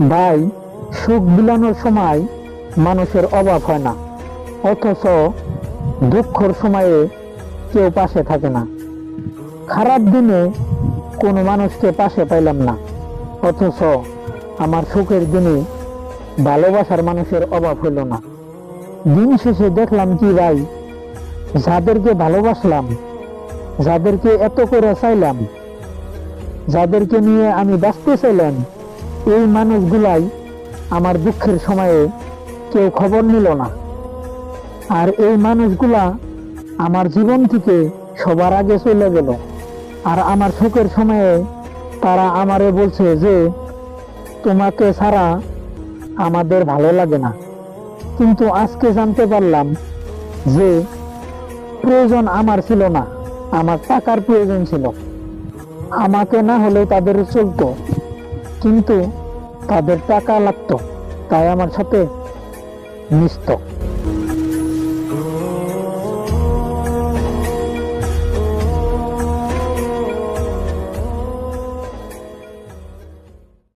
ভাই, সুখ বিলানোর সময় মানুষের অভাব হয় না। অথচ দুঃখর সময়ে কেউ পাশে থাকে না। খারাপ দিনে কোনো মানুষকে পাশে পাইলাম না। অথচ আমার সুখের দিনে ভালোবাসার মানুষের অভাব হইল না। দিন শেষে দেখলাম কি ভাই, যাদেরকে ভালোবাসলাম, যাদেরকে এত করে চাইলাম, যাদেরকে নিয়ে আমি বাঁচতে চাইলাম এই মানুষগুলাই আমার দুঃখের সময়ে কেউ খবর নিল না। আর এই মানুষগুলা আমার জীবন থেকে সবার আগে চলে গেল। আর আমার সুখের সময়ে তারা আমারে বলছে যে, তোমাকে ছাড়া আমাদের ভালো লাগে না। কিন্তু আজকে জানতে পারলাম যে, প্রয়োজন আমার ছিল না, আমার টাকার প্রয়োজন ছিল। আমাকে না হলে তাদের চলতো। কিন্তু তাদের টাকা লাগতো তাই আমার সাথে মিশত।